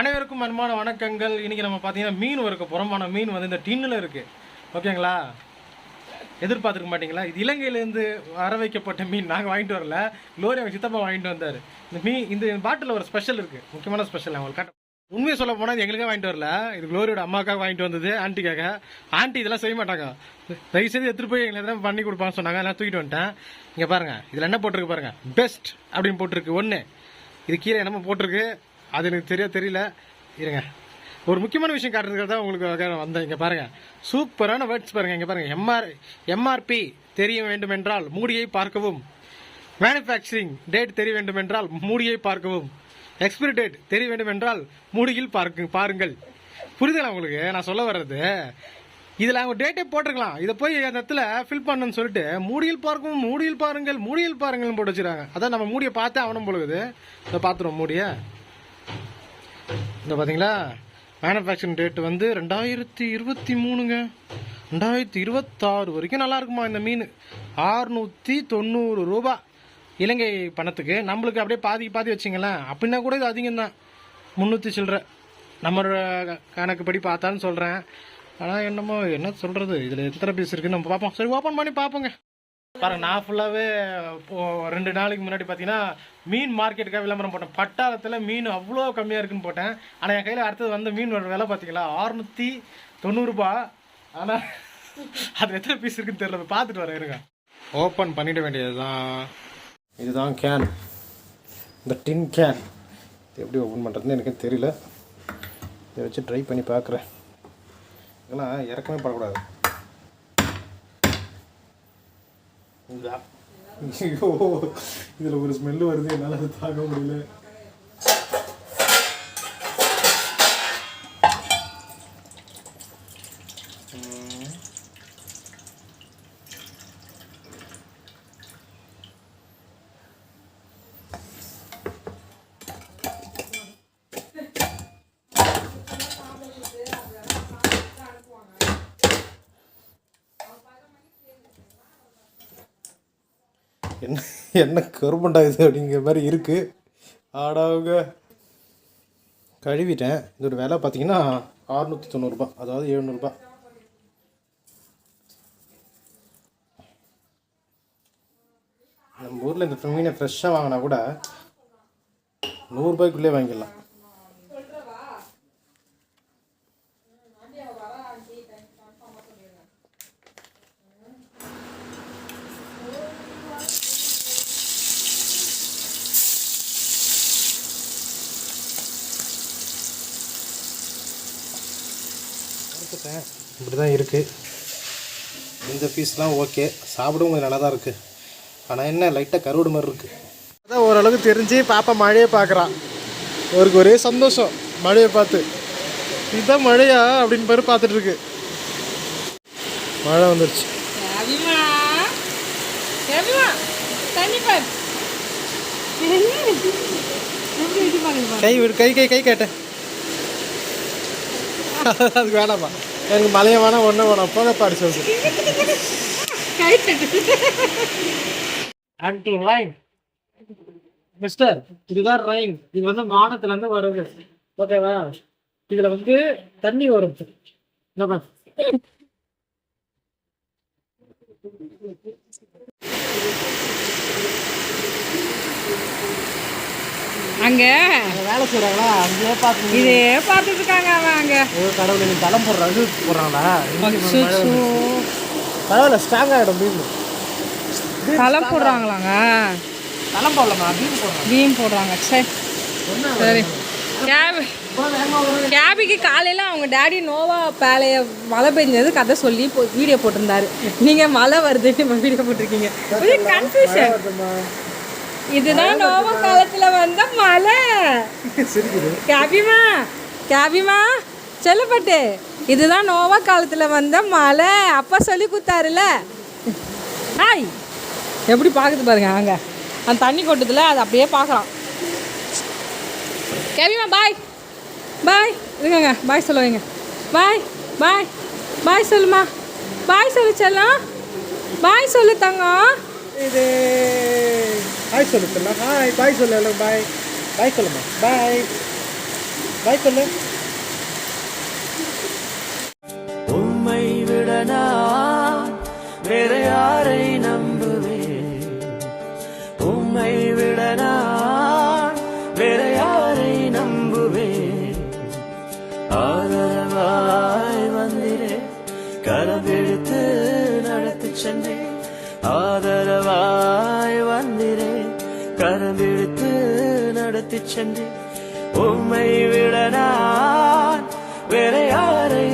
அனைவருக்கும் அன்பான வணக்கங்கள். இன்றைக்கி நம்ம பார்த்தீங்கன்னா மீன் வறுக்க புறமான மீன் வந்து இந்த டின்னில் இருக்குது ஓகேங்களா? எதிர்பார்த்துருக்க மாட்டிங்களா? இது இலங்கையிலேருந்து வர வைக்கப்பட்ட மீன். நாங்கள் வாங்கிட்டு வரல. லோரி அவங்க சித்தப்பா வாங்கிட்டு வந்தார். இந்த மீன் இந்த பாட்டில் ஒரு ஸ்பெஷல் இருக்குது முக்கியமான ஸ்பெஷல் அவங்களுக்கு காட்ட உண்மையை சொல்ல போனால் இது எங்களுக்கே வாங்கிட்டு வரல. இது குளோரியோட அம்மாக்காக வாங்கிட்டு வந்தது ஆண்டிக்காக. ஆண்டி இதெல்லாம் செய்ய மாட்டாங்க. தயவு செய்து எடுத்துகிட்டு போய் எங்களை எதாவது பண்ணி கொடுப்பான்னு சொன்னாங்க. எல்லாம் தூக்கிட்டு வந்துட்டேன். இங்கே பாருங்கள் இதில் என்ன போட்டிருக்கு பாருங்கள் பெஸ்ட் அப்படின்னு போட்டிருக்கு. ஒன்று இது கீழே என்னமோ போட்டிருக்கு. அது எனக்கு தெரிய தெரியல. இருங்க. ஒரு முக்கியமான விஷயம் காட்டுறதுக்காக தான் உங்களுக்கு வந்தேன். இங்கே பாருங்க. சூப்பரான வேர்ட்ஸ் பாருங்க. இங்கே பாருங்க. எம்ஆர் எம்ஆர்பி தெரிய வேண்டும் என்றால் மூடியை பார்க்கவும். மேனுஃபேக்சரிங் டேட் தெரிய வேண்டும் என்றால் மூடியை பார்க்கவும். எக்ஸ்பிரி டேட் தெரிய வேண்டும் என்றால் மூடியில் பார்க்கு பாருங்கள். புரியுதுங்களா உங்களுக்கு? நான் சொல்ல வர்றது. இதில் அவங்க டேட்டே போட்டிருக்கலாம். இதை போய் அந்த இடத்துல ஃபில் பண்ணணும்னு சொல்லிட்டு மூடியில் பார்க்கவும் மூடியில் பாருங்கள் மூடியில் பாருங்கள்னு போட்டு வச்சிருக்காங்க அதான் நம்ம மூடியை பார்த்தே அவனும் பொழுது இதை பார்த்துருவோம் மூடியை. இந்த பார்த்தீங்களா மேனுஃபேக்சரிங் டேட் வந்து ரெண்டாயிரத்தி இருபத்தி மூணுங்க. ரெண்டாயிரத்தி இருபத்தாறு வரைக்கும் நல்லா இருக்குமா இந்த மீன்? ஆறுநூற்றி தொண்ணூறு ரூபா. இலங்கை பணத்துக்கு நம்மளுக்கு அப்படியே பாதி பாதி வச்சிங்களேன். அப்படின்னா கூட இது அதிகம் தான் முந்நூற்றி சில்லற. நம்மளோட கணக்குப்படி பார்த்தான்னு சொல்கிறேன் ஆனால் என்னமோ என்ன சொல்கிறது இதில் எத்தனை பீஸ் இருக்குன்னு நம்ம பார்ப்போம். சரி ஓப்பன் பண்ணி பார்ப்போங்க. பாருங்க நான் ஃபுல்லாகவே ரெண்டு நாளைக்கு முன்னாடி பார்த்தீங்கன்னா மீன் மார்க்கெட்டுக்காக விளம்பரம் போட்டேன். பட்டாளத்தில் மீன் அவ்வளோ கம்மியாக இருக்குன்னு போட்டேன். ஆனால் என் கையில் அடுத்தது வந்து மீனோட விலை பார்த்தீங்களா அறுநூற்றி தொண்ணூறுபா ஆனால் அது எத்தனை பீஸ் இருக்குன்னு தெரியல. பார்த்துட்டு வரேன் இருங்க. ஓப்பன் பண்ணிட வேண்டியது தான் இதுதான் கேன் இந்த டின் கேன் இது எப்படி ஓப்பன் பண்ணுறதுன்னு எனக்கு தெரியல. இதை வச்சு ட்ரை பண்ணி பார்க்குறேன். இதெல்லாம் இறக்கமே படக்கூடாது இதா. ஐயோ இதில் ஒரு ஸ்மெல்லு வருது என்னால் அது தாங்க முடியல. என்ன என்ன கருமண்டா அப்படிங்கிற மாதிரி இருக்குது ஆடாவுங்க கழுவிட்டேன். இதோட விலை பார்த்தீங்கன்னா அறுநூற்றி தொண்ணூறுபா அதாவது எழுநூறுபா நம்ம ஊரில் இந்த மீனை ஃப்ரெஷ்ஷாக வாங்கினா கூட நூறுரூபாய்க்குள்ளே வாங்கிடலாம். பார்த்துட்டேன் இப்படி தான் இருக்குது இந்த பீஸ்லாம் ஓகே சாப்பிடவும் கொஞ்சம் நல்லா தான் இருக்குது ஆனால் என்ன லைட்டாக கருவாடு மாதிரி இருக்குது அதான் ஓரளவுக்கு தெரிஞ்சு பாப்பா மழையை பார்க்குறான் அவருக்கு ஒரே சந்தோஷம் மழையை பார்த்து இதுதான் மழையா அப்படின்னு பாரு பார்த்துட்டு இருக்கு மழை வந்துருச்சு பாருங்க கை விடு கை கை கை கேட்டேன் அது வேணாமா எனக்கு மலையை வேணாம் ஒன்றும் வேணாம். போக பாடி சொல்லு ஆன்டி மிஸ்டர் இதுதான் ரைன் இது வந்து மானத்துலேருந்து வருது. ஓகேவா இதில் வந்து தண்ணி வரும். என்ன அங்க. அங்க வேலை செய்யறாங்களா? அங்கேயே பார்த்து இதே பார்த்துட்டு இருக்காங்க அவன் அங்க. ஒரு கடவுள் நீங்க தளம் போடுறாங்க போடுறாங்களா. பரவாயில்ல ஸ்ட்ராங் ஆகிடும் பீம். களம் போடுறாங்களாங்க. தளம் போடலாமா? பீம் போடுறாங்க பீம் போடுறாங்க சரி சரி. கேபி கேபிக்கு காலையில் அவங்க டேடி நோவா பேலைய மழை பெஞ்சது கதை சொல்லி வீடியோ போட்டிருந்தாரு. நீங்கள் மழை வருதுன்னு நம்ம வீடியோ போட்டிருக்கீங்க. கன்ஃபியூஷன் இதுதான் நோவா காலத்தில் வந்த சிரிக்குது. கேபிமா கேபிமா செல்லப்பட்டு. இதுதான் நோவா காலத்தில் வந்த மழை அப்பா சொல்லி கொடுத்தாருல ஹாய் எப்படி பார்க்குது பாருங்க அங்கே. அந்த தண்ணி கொட்டுதுல அதை அப்படியே பார்க்குறான் கேபிமா பாய் பாய் இருங்கங்க பாய் சொல்லுவீங்க பாய் பாய் பாய் சொல்லுமா. பாய் சொல்லு செல்லம். பாய் சொல்லு தங்கம். இது பாய் சொல்லு சொல்லலாம் ஹாய் பாய் சொல்லு எல்லாரும் பாய் பாய் சொல்லுமா. பாய் பாய் சொல்லு. கரம் கரவெடுத்து நடத்தி சென்று உம்மை விட நான் வேற யாரை